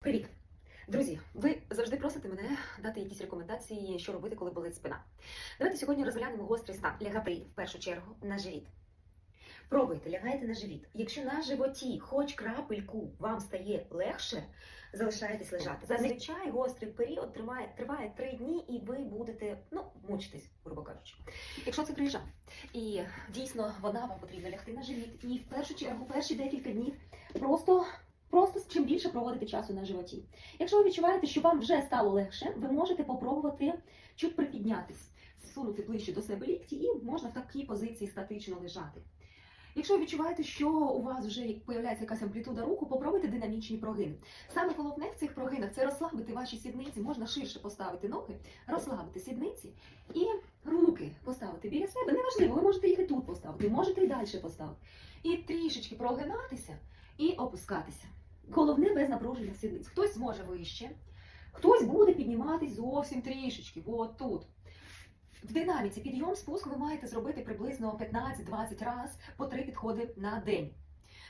Привіт! Друзі, ви завжди просите мене дати якісь рекомендації, що робити, коли болить спина. Давайте сьогодні розглянемо гострий стан. Лягати в першу чергу на живіт. Пробуйте, лягайте на живіт. Якщо на животі хоч крапельку вам стає легше, залишайтесь лежати. Зазвичай гострий період триває, триває три дні, і ви будете ну, мучитись, грубо кажучи. Якщо це крижа, і дійсно вона вам потрібно лягти на живіт, і в першу чергу перші декілька днів просто. Просто чим більше проводити часу на животі. Якщо ви відчуваєте, що вам вже стало легше, ви можете попробувати чуть припіднятись, сунути ближче до себе лікті, і можна в такій позиції статично лежати. Якщо ви відчуваєте, що у вас вже появляється якась амплітуда руху, попробуйте динамічні прогини. Саме головне в цих прогинах це розслабити ваші сідниці, можна ширше поставити ноги, розслабити сідниці і руки поставити біля себе. Неважливо, ви можете їх і тут поставити, можете і далі поставити. І трішечки прогинатися і опускатися. Головне без напруження сідниць. Хтось зможе вище, хтось буде підніматись зовсім трішечки, от тут. В динаміці підйом спуск ви маєте зробити приблизно 15-20 разів по три підходи на день.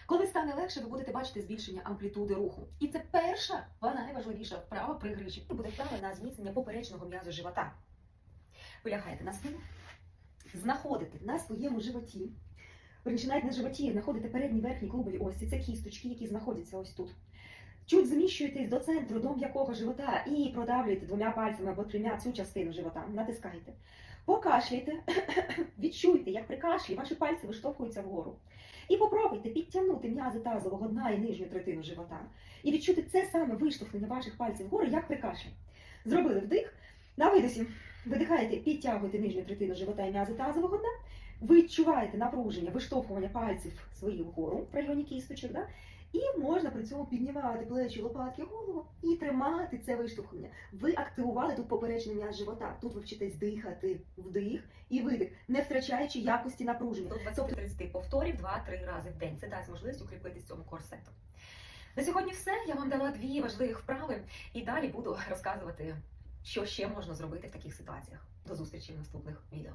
Коли стане легше, ви будете бачити збільшення амплітуди руху. І це перша, вона найважливіша вправа при грижі. Буде вправа на зміцнення поперечного м'язу живота. Ви лягаєте на спину, знаходите на своєму животі Навіть на животі знаходите передні верхні клубові осі, це кісточки, які знаходяться ось тут. Чуть зміщуєтесь до центру, до м'якого живота і продавлюєте двома пальцями або трьома цю частину живота. Натискайте. Покашляйте, відчуйте, як при кашлі ваші пальці виштовхуються вгору. І попробуйте підтягнути м'язи тазового дна і нижню третину живота. І відчути це саме виштовхнення ваших пальців вгору, як при кашлі. Зробили вдих. На видосі видихаєте, підтягуєте нижню третину живота і м'язи тазового дна. Відчуваєте напруження, виштовхування пальців своїх вгору в районі кісточок, да? і можна при цьому піднімати плечі, лопатки, голову і тримати це виштовхування. Ви активували тут поперечний м'яз живота. Тут ви вчитесь дихати, вдих і видих, не втрачаючи якості напруження. До 20-30 повторів 2-3 рази в день. Це дасть можливість укріпитись цьому корсету. На сьогодні все. Я вам дала дві важливі вправи і далі буду розказувати, що ще можна зробити в таких ситуаціях. До зустрічі в наступних відео.